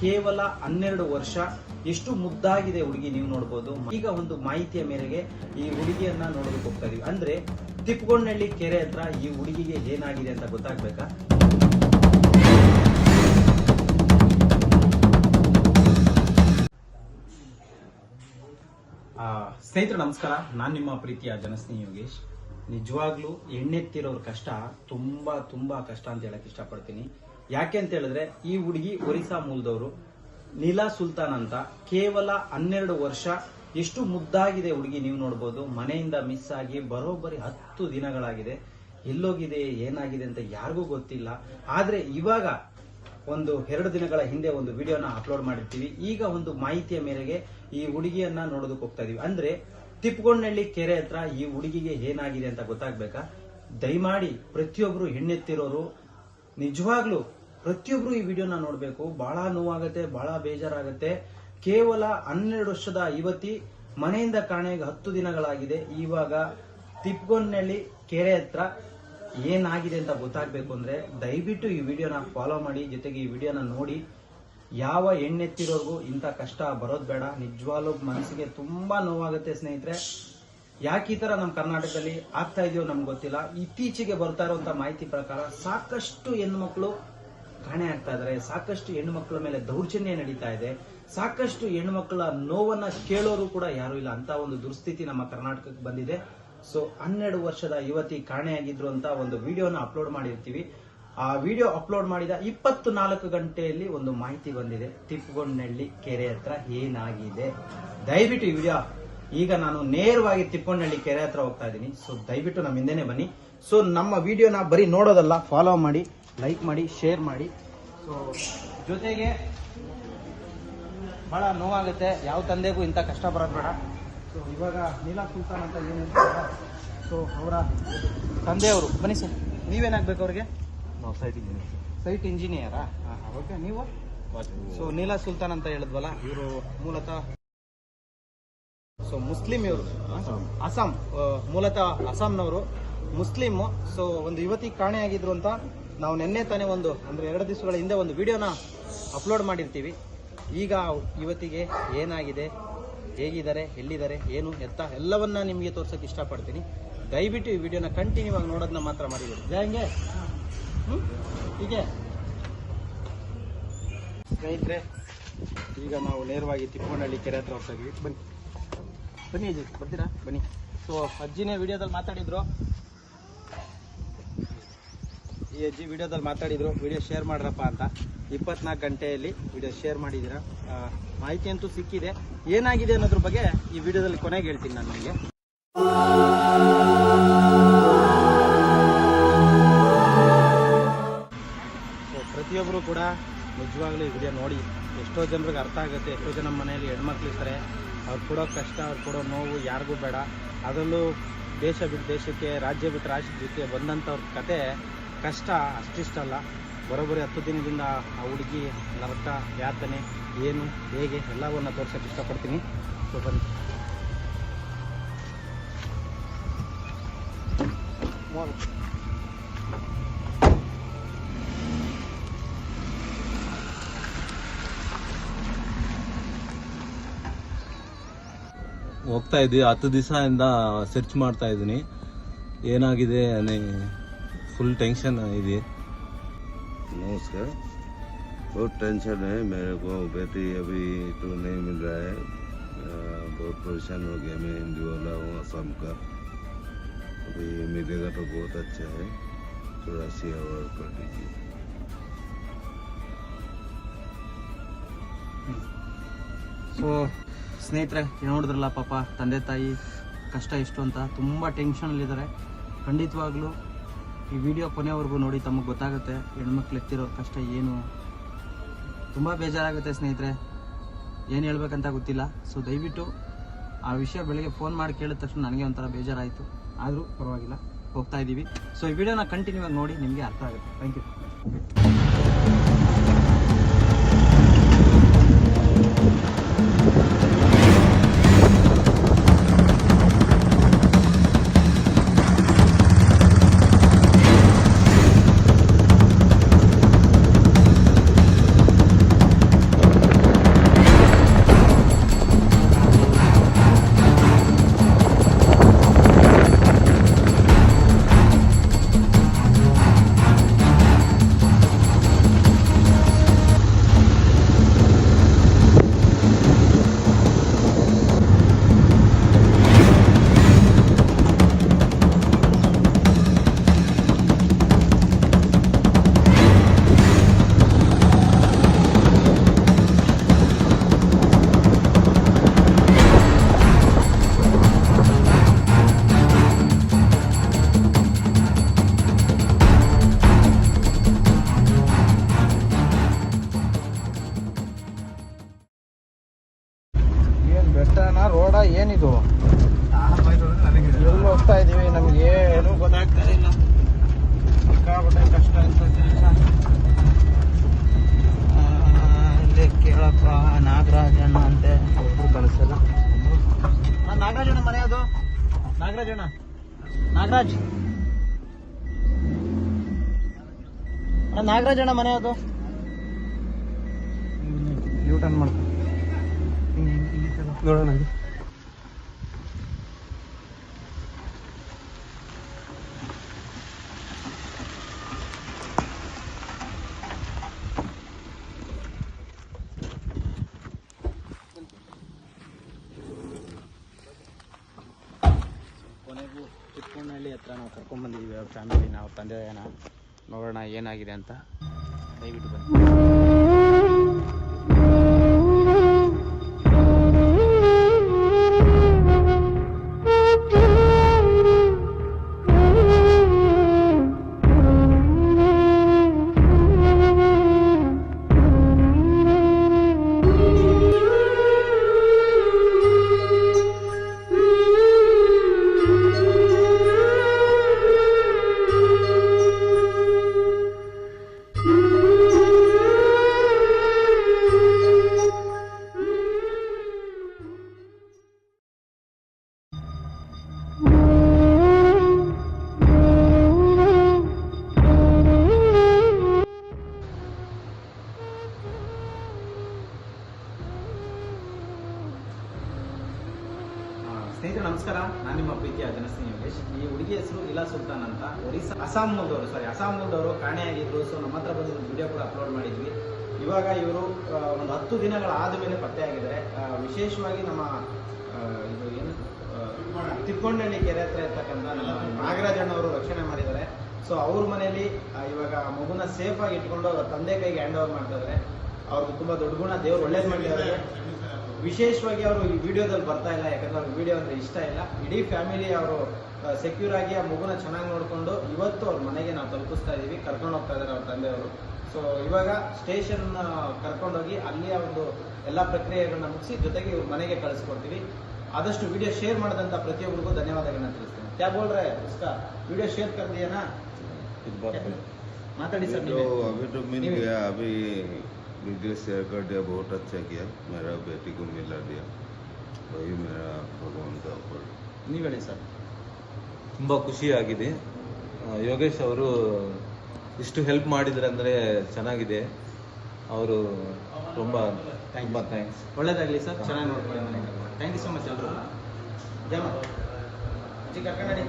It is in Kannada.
ಕೇವಲ ಹನ್ನೆರಡು ವರ್ಷ, ಎಷ್ಟು ಮುದ್ದಾಗಿದೆ ಹುಡುಗಿ ನೀವು ನೋಡ್ಬೋದು. ಈಗ ಒಂದು ಮಾಹಿತಿಯ ಮೇರೆಗೆ ಈ ಹುಡುಗಿಯನ್ನ ನೋಡೋದಕ್ಕೆ ಹೋಗ್ತಾ ಇದೀವಿ. ಅಂದ್ರೆ ತಿಪ್ಪಗೊಂಡಳ್ಳಿ ಕೆರೆ ಹತ್ರ ಈ ಹುಡುಗಿಗೆ ಏನಾಗಿದೆ ಅಂತ ಗೊತ್ತಾಗ್ಬೇಕಾ? ಸ್ನೇಹಿತರು ನಮಸ್ಕಾರ. ನಾನು ನಿಮ್ಮ ಪ್ರೀತಿಯ ಜನಸ್ನೇಹಿ ಯೋಗೇಶ್. ನಿಜವಾಗ್ಲೂ ಎಣ್ಣೆತ್ತಿರೋರ್ ಕಷ್ಟ ತುಂಬಾ ತುಂಬಾ ಕಷ್ಟ ಅಂತ ಹೇಳಕ್ ಇಷ್ಟಪಡ್ತೀನಿ. ಯಾಕೆ ಅಂತ ಹೇಳಿದ್ರೆ, ಈ ಹುಡುಗಿ ಒರಿಸ್ಸಾ ಮೂಲದವರು. ನೀಲಾ ಸುಲ್ತಾನ್ ಅಂತ. ಕೇವಲ ಹನ್ನೆರಡು ವರ್ಷ ಎಷ್ಟು ಮುದ್ದಾಗಿದೆ ಹುಡುಗಿ ನೀವು ನೋಡ್ಬೋದು. ಮನೆಯಿಂದ ಮಿಸ್ ಆಗಿ ಬರೋಬ್ಬರಿ ಹತ್ತು ದಿನಗಳಾಗಿದೆ. ಎಲ್ಲೋಗಿದೆ, ಏನಾಗಿದೆ ಅಂತ ಯಾರಿಗೂ ಗೊತ್ತಿಲ್ಲ. ಆದ್ರೆ ಇವಾಗ ಒಂದು ಎರಡು ದಿನಗಳ ಹಿಂದೆ ಒಂದು ವಿಡಿಯೋನ ಅಪ್ಲೋಡ್ ಮಾಡಿರ್ತೀವಿ. ಈಗ ಒಂದು ಮಾಹಿತಿಯ ಮೇರೆಗೆ ಈ ಹುಡುಗಿಯನ್ನ ನೋಡೋದಕ್ಕೆ ಹೋಗ್ತಾ ಇದೀವಿ. ಅಂದ್ರೆ ತಿಪ್ಪಗೊಂಡಳ್ಳಿ ಕೆರೆ ಹತ್ರ ಈ ಹುಡುಗಿಗೆ ಏನಾಗಿದೆ ಅಂತ ಗೊತ್ತಾಗ್ಬೇಕಾ? ದಯಮಾಡಿ ಪ್ರತಿಯೊಬ್ರು ಹೆಣ್ಣೆತ್ತಿರೋರು ನಿಜವಾಗ್ಲು ಪ್ರತಿಯೊಬ್ರು ಈ ವಿಡಿಯೋನ ನೋಡಬೇಕು. ಬಹಳ ನೋವಾಗತ್ತೆ ಬಹಳ ಬೇಜಾರಾಗತ್ತೆ. ಕೇವಲ ಹನ್ನೆರಡು ವರ್ಷದ ಯುವತಿ ಮನೆಯಿಂದ ಕಾಣೆಗೆ ಹತ್ತು ದಿನಗಳಾಗಿದೆ. ಇವಾಗ ತಿಪ್ಗೊನ್ನಲ್ಲಿ ಕೆರೆ ಹತ್ರ ಏನಾಗಿದೆ ಅಂತ ಗೊತ್ತಾಗಬೇಕು ಅಂದ್ರೆ ದಯವಿಟ್ಟು ಈ ವಿಡಿಯೋನ ಫಾಲೋ ಮಾಡಿ, ಜೊತೆಗೆ ಈ ವಿಡಿಯೋನ ನೋಡಿ. ಯಾವ ಹೆಣ್ಣೆತ್ತಿರೋರ್ಗೂ ಇಂಥ ಕಷ್ಟ ಬರೋದು ಬೇಡ. ನಿಜವಾಗ್ಲೂ ಮನಸ್ಸಿಗೆ ತುಂಬಾ ನೋವಾಗುತ್ತೆ ಸ್ನೇಹಿತರೆ. ಯಾಕೆ ಈ ಥರ ನಮ್ಮ ಕರ್ನಾಟಕದಲ್ಲಿ ಆಗ್ತಾ ಇದೆಯೋ ನಮ್ಗೆ ಗೊತ್ತಿಲ್ಲ. ಇತ್ತೀಚೆಗೆ ಬರ್ತಾ ಇರುವಂತ ಮಾಹಿತಿ ಪ್ರಕಾರ ಸಾಕಷ್ಟು ಹೆಣ್ಮಕ್ಳು ಕಾಣೆ ಆಗ್ತಾ ಇದ್ರೆ ಸಾಕಷ್ಟು ಹೆಣ್ಣುಮಕ್ಕಳ ಮೇಲೆ ದೌರ್ಜನ್ಯ ನಡೀತಾ ಇದೆ. ಸಾಕಷ್ಟು ಹೆಣ್ಣು ಮಕ್ಕಳ ನೋವನ್ನ ಕೇಳೋರು ಕೂಡ ಯಾರು ಇಲ್ಲ. ಅಂತ ಒಂದು ದುಸ್ಥಿತಿ ನಮ್ಮ ಕರ್ನಾಟಕಕ್ಕೆ ಬಂದಿದೆ. ಸೊ, ಹನ್ನೆರಡು ವರ್ಷದ ಯುವತಿ ಕಾಣೆಯಾಗಿದ್ರು ಅಂತ ಒಂದು ವಿಡಿಯೋನ ಅಪ್ಲೋಡ್ ಮಾಡಿರ್ತೀವಿ. ಆ ವಿಡಿಯೋ ಅಪ್ಲೋಡ್ ಮಾಡಿದ ಇಪ್ಪತ್ತು ನಾಲ್ಕು ಗಂಟೆಯಲ್ಲಿ ಒಂದು ಮಾಹಿತಿ ಬಂದಿದೆ. ತಿಪ್ಪಗೊಂಡಳ್ಳಿ ಕೆರೆ ಹತ್ರ ಏನಾಗಿದೆ? ದಯವಿಟ್ಟು ಈ ವಿಡಿಯೋ, ಈಗ ನಾನು ನೇರವಾಗಿ ತಿಪ್ಪಗೊಂಡಳ್ಳಿ ಕೆರೆ ಹತ್ರ ಹೋಗ್ತಾ ಇದ್ದೀನಿ. ಸೊ, ದಯವಿಟ್ಟು ನಮ್ಮ ಹಿಂದೆನೆ ಬನ್ನಿ. ಸೊ ನಮ್ಮ ವಿಡಿಯೋನ ಬರೀ ನೋಡೋದಲ್ಲ ಫಾಲೋ ಮಾಡಿ ಲೈಕ್ ಮಾಡಿ ಶೇರ್ ಮಾಡಿ. ಸೊ ಜೊತೆಗೆ ಬಹಳ ನೋವಾಗುತ್ತೆ. ಯಾವ ತಂದೆಗೂ ಇಂಥ ಕಷ್ಟ ಬರೋದು ಬೇಡ. ಸೊ ಇವಾಗ ನೀಲಾ ಸುಲ್ತಾನ್ ಅಂತ ಏನು ಸೊ ಅವರ ತಂದೆಯವರು ಬನ್ನಿ ಸರ್ ನೀವೇನಾಗಬೇಕು ಅವ್ರಿಗೆ? ನಾವು ಸೈಟ್ ಇಂಜಿನಿಯರ್ ಸೈಟ್ ಇಂಜಿನಿಯರಾ ಓಕೆ ನೀವು? ಸೊ ನೀಲಾ ಸುಲ್ತಾನ್ ಅಂತ ಹೇಳಿದ್ವಲ್ಲ ಇವರು ಮೂಲತಃ ಸೊ ಮುಸ್ಲಿಂ ಇವರು. ಅಸ್ಸಾಂ. ಮೂಲತಃ ಅಸ್ಸಾಂನವರು. ಮುಸ್ಲಿಂ ಸೊ ಒಂದು ಯುವತಿ ಕಾಣೆಯಾಗಿದ್ರು ಅಂತ ನಾವು ನಿನ್ನೆ ತಾನೇ ಒಂದು ಅಂದ್ರೆ ಎರಡು ದಿವಸಗಳ ಹಿಂದೆ ಒಂದು ವಿಡಿಯೋನ ಅಪ್ಲೋಡ್ ಮಾಡಿರ್ತೀವಿ. ಈಗ ಯುವತಿಗೆ ಏನಾಗಿದೆ ಹೇಗಿದ್ದಾರೆ ಎಲ್ಲಿದ್ದಾರೆ ಏನು ಎತ್ತ ಎಲ್ಲವನ್ನ ನಿಮಗೆ ತೋರ್ಸಕ್ಕೆ ಇಷ್ಟಪಡ್ತೀನಿ. ದಯವಿಟ್ಟು ಈ ವಿಡಿಯೋನ ಕಂಟಿನ್ಯೂ ಆಗಿ ನೋಡೋದನ್ನ ಮಾತ್ರ ಮಾಡಿದ್ದೀವಿ ಜಯಂಗೆ ಹ್ಮ್? ಹೀಗೆ. ಸ್ನೇಹಿತರೆ ಈಗ ನಾವು ನೇರವಾಗಿ ತಿಪ್ಪನಹಳ್ಳಿ ಕೆರೆ ಹತ್ರ ಹೋಗ್ತಾ ಇದೀವಿ. ಬನ್ನಿ. ಬನ್ನಿ ಅಜ್ಜಿ ಬರ್ತೀರಾ? ಬನ್ನಿ. ಸೊ ಅಜ್ಜಿನೇ ವಿಡಿಯೋದಲ್ಲಿ ಮಾತಾಡಿದ್ರು. ಈ ಅಜ್ಜಿ ವಿಡಿಯೋದಲ್ಲಿ ಮಾತಾಡಿದ್ರು, ವಿಡಿಯೋ ಶೇರ್ ಮಾಡ್ರಪ್ಪ ಅಂತ. ಇಪ್ಪತ್ನಾಲ್ಕು ಗಂಟೆಯಲ್ಲಿ ವಿಡಿಯೋ ಶೇರ್ ಮಾಡಿದೀರ ಮಾಹಿತಿ ಅಂತೂ ಸಿಕ್ಕಿದೆ. ಏನಾಗಿದೆ ಅನ್ನೋದ್ರ ಬಗ್ಗೆ ಈ ವಿಡಿಯೋದಲ್ಲಿ ಕೊನೆಗೆ ಹೇಳ್ತೀನಿ ನಾನು ನಿಮಗೆ. ಪ್ರತಿಯೊಬ್ಬರು ಕೂಡ ನಿಜವಾಗ್ಲೂ ಈ ವಿಡಿಯೋ ನೋಡಿ. ಎಷ್ಟೋ ಜನರಿಗೆ ಅರ್ಥ ಆಗುತ್ತೆ, ಎಷ್ಟೋ ಜನ ಮನೆಯಲ್ಲಿ ಹೆಣ್ಮಕ್ಳು ಇರ್ತಾರೆ. ಅವ್ರು ಕೊಡೋ ಕಷ್ಟ, ಅವ್ರು ಕೊಡೋ ನೋವು ಯಾರಿಗೂ ಬೇಡ. ಅದರಲ್ಲೂ ದೇಶ ಬಿಟ್ಟು ದೇಶಕ್ಕೆ, ರಾಜ್ಯ ಬಿಟ್ಟು ರಾಜ್ಯಕ್ಕೆ ಬಂದಂಥವ್ರ ಕತೆ ಕಷ್ಟ ಅಷ್ಟಿಷ್ಟಲ್ಲ ಬರೋಬ್ಬರಿ ಹತ್ತು ದಿನದಿಂದ ಆ ಹುಡುಗಿ ನರಕ ಯಾತನೆ, ಏನು, ಹೇಗೆ, ಎಲ್ಲವನ್ನ ತೋರಿಸಕ್ಕೆ ಇಷ್ಟಪಡ್ತೀನಿ. ಸೊ, ಬನ್ನಿ. ಹೋಗ್ತಾ ಇದ್ದೀವಿ. ಹತ್ತು ದಿವಸದಿಂದ ಸರ್ಚ್ ಮಾಡ್ತಾ ಇದ್ದೀನಿ. ಏನಾಗಿದೆ ಫುಲ್ ಟೆನ್ಷನ್ ಇದೆ नमस्कार बहुत टेंशन है मेरे को बेटी अभी तो नहीं मिल रहा है अ, बहुत परेशान हो गया मैं हिंदी वाला हूँ असम का अभी मिलेगा तो बहुत अच्छा है चौरासी आवर कर दीजिए ಸೊ ಸ್ನೇಹಿತರೆ ನೋಡಿದ್ರಲ್ಲ ಪಾಪ ತಂದೆ ತಾಯಿ ಕಷ್ಟ ಎಷ್ಟು ಅಂತ ತುಂಬ ಟೆನ್ಷನಲ್ಲಿದ್ದಾರೆ ಖಂಡಿತವಾಗ್ಲೂ ಈ ವಿಡಿಯೋ ಕೊನೆವರೆಗೂ ನೋಡಿ, ತಮಗೆ ಗೊತ್ತಾಗುತ್ತೆ ಹೆಣ್ಮಕ್ಳು ಎತ್ತಿರೋ ಕಷ್ಟ ಏನು. ತುಂಬ ಬೇಜಾರಾಗುತ್ತೆ ಸ್ನೇಹಿತರೆ. ಏನು ಹೇಳ್ಬೇಕಂತ ಗೊತ್ತಿಲ್ಲ. ಸೊ ದಯವಿಟ್ಟು ಆ ವಿಷಯ ಬೆಳಗ್ಗೆ ಫೋನ್ ಮಾಡಿ ಕೇಳಿದ ತಕ್ಷಣ ನನಗೆ ಒಂಥರ ಬೇಜಾರಾಯಿತು. ಆದರೂ ಪರವಾಗಿಲ್ಲ, ಹೋಗ್ತಾ ಇದ್ದೀವಿ. ಸೊ ಈ ವಿಡಿಯೋನ ಕಂಟಿನ್ಯೂ ಆಗಿ ನೋಡಿ, ನಿಮಗೆ ಅರ್ಥ ಆಗುತ್ತೆ. ಥ್ಯಾಂಕ್ ಯು ಏನು ಗೊತ್ತಾಗ್ತಾ ಇಲ್ಲ. ಸಿಕ್ಕಾಪಟ್ಟೆ ಕಷ್ಟ ಅಂತ ಕೆಲಸ. ಇಲ್ಲಿ ಕೇಳಪ್ಪ ನಾಗರಾಜಣ್ಣ ಅಂತೆ. ಒಬ್ರು ಕಳಿಸಲ್ಲ. ನಾಗರಾಜಣ್ಣ ಮನೆ ಅದು. ನಾಗರಾಜಣ್ಣ. ನಾಗರಾಜ್. ಅಣ್ಣ, ನಾಗರಾಜಣ್ಣ ಮನೆ ಅದು. ಯೂ ಟರ್ನ್ ಮಾಡ್ಕೊ ನೋಡೋಣ ಕೊನೆಗೂ ಚಿಕ್ಕಮಣ್ಣಹಳ್ಳಿ ಹತ್ರ ನಾವು ಕರ್ಕೊಂಡ್ಬಂದಿದ್ದೀವಿ ಅವ್ರ ಫ್ಯಾಮಿಲಿ ನಾವು ತಂದೆ ತಾಯಿನ ನೋಡೋಣ ಏನಾಗಿದೆ ಅಂತ ದಯವಿಟ್ಟು ಬನ್ನಿ. ನಮಸ್ಕಾರ, ನಾನು ನಿಮ್ಮ ಪ್ರೀತಿಯ ಜನಸ್ನೇಹಿ ಯೋಗೇಶ್. ಈ ಹುಡುಗಿ ಹೆಸರು ಇಲಾ ಸುಲ್ತಾನ್ ಅಂತ ಒರಿಸ್ಸಾ ಅಸ್ಸಾಂ ಮೂಲದವರು ಸಾರಿ ಅಸ್ಸಾಂ ಮೂಲದವರು ಕಾಣೆಯಾಗಿದ್ರು ಸೊ ನಮ್ಮ ಹತ್ರ ಬಂದು ಒಂದು ವಿಡಿಯೋ ಕೂಡ ಅಪ್ಲೋಡ್ ಮಾಡಿದ್ವಿ. ಇವಾಗ ಇವರು ಒಂದು ಹತ್ತು ದಿನಗಳ ಆದ ಮೇಲೆ ಪತ್ತೆಯಾಗಿದ್ದಾರೆ ವಿಶೇಷವಾಗಿ ನಮ್ಮ ಇದು ಏನು ತಿರ್ಕೊಂಡಳ್ಳಿ ಕೆರೆ ಹತ್ರ ಇರ್ತಕ್ಕಂಥ ನಮ್ಮ ನಾಗರಾಜಣ್ಣವರು ರಕ್ಷಣೆ ಮಾಡಿದ್ದಾರೆ. ಸೊ ಅವ್ರ ಮನೆಯಲ್ಲಿ ಇವಾಗ ಮಗುನ ಸೇಫ್ ಆಗಿ ಇಟ್ಕೊಂಡು ಅವರ ತಂದೆ ಕೈಗೆ ಹ್ಯಾಂಡ್ ಓವರ್ ಮಾಡ್ತಾ ಇದ್ದಾರೆ. ಅವ್ರಿಗೆ ತುಂಬ ದೊಡ್ಡ ಗುಣ, ದೇವ್ರು ಒಳ್ಳೇದು ಮಾಡಿದ್ದಾರೆ ವಿಶೇಷವಾಗಿ ಅವರು ಈ ವಿಡಿಯೋದಲ್ಲಿ ಬರ್ತಾ ಇಲ್ಲ ಯಾಕಂದ್ರೆ ಅವ್ರಿಗೆ ವಿಡಿಯೋ ಅಂದ್ರೆ ಇಷ್ಟ ಇಲ್ಲ. ಇಡೀ ಫ್ಯಾಮಿಲಿ ಅವರು ಸೆಕ್ಯೂರ್ ಆಗಿ ಆ ಮಗುನ ಚೆನ್ನಾಗಿ ನೋಡಿಕೊಂಡು ಇವತ್ತು ಅವ್ರ ಮನೆಗೆ ನಾವು ತಲುಪಿಸ್ತಾ ಇದೀವಿ. ಕರ್ಕೊಂಡು ಹೋಗ್ತಾ ಇದ್ದಾರೆ ಅವ್ರ ತಂದೆಯವರು. ಸೊ ಇವಾಗ ಸ್ಟೇಷನ್ ಕರ್ಕೊಂಡೋಗಿ ಅಲ್ಲಿ ಒಂದು ಎಲ್ಲ ಪ್ರಕ್ರಿಯೆಗಳನ್ನ ಮುಗಿಸಿ ಜೊತೆಗೆ ಇವ್ರ ಮನೆಗೆ ಕಳಿಸ್ಕೊಡ್ತೀವಿ. ಆದಷ್ಟು ವಿಡಿಯೋ ಶೇರ್ ಮಾಡಿದಂಥ ಪ್ರತಿಯೊಬ್ಬರಿಗೂ ಧನ್ಯವಾದಗಳನ್ನ ತಿಳಿಸ್ತೀನಿ. ಕ್ಯಾಬ್ ಹೋಲ್ರೆ ಉಸ್ತಾ ವಿಡಿಯೋ ಶೇರ್ ಕರ್ದಿಯೇನಾ? ಮಾತಾಡಿ ಸರ್ ಅಭಿ तो अभी तो मिल गया अभी वीडियो शेयर कर दिया बहुत अच्छा किया मेरा बेटी को मिला दिया वही मेरा भगवान का ऊपर ನೀವು ಹೇಳಿ ಸರ್ ತುಂಬ ಖುಷಿಯಾಗಿದೆ ಆ, ಯೋಗೇಶ್ ಅವರು ಇಷ್ಟು ಹೆಲ್ಪ್ ಮಾಡಿದ್ರೆ ಅಂದರೆ ಚೆನ್ನಾಗಿದೆ ಅವರು ತುಂಬ ತುಂಬ ಥ್ಯಾಂಕ್ಸ್ ಒಳ್ಳೇದಾಗ್ಲಿ ಸರ್ ಚೆನ್ನಾಗಿ ನೋಡ್ಕೊಳ್ಳಿ ಮನೆ ಥ್ಯಾಂಕ್ ಯು ಸೊ ಮಚ್ ಎಲ್ಲರೂ ಜಯ ಮಾತಾ. ಅಜ್ಜಿ ಕರ್ಕೊಂಡು ನಡಿ.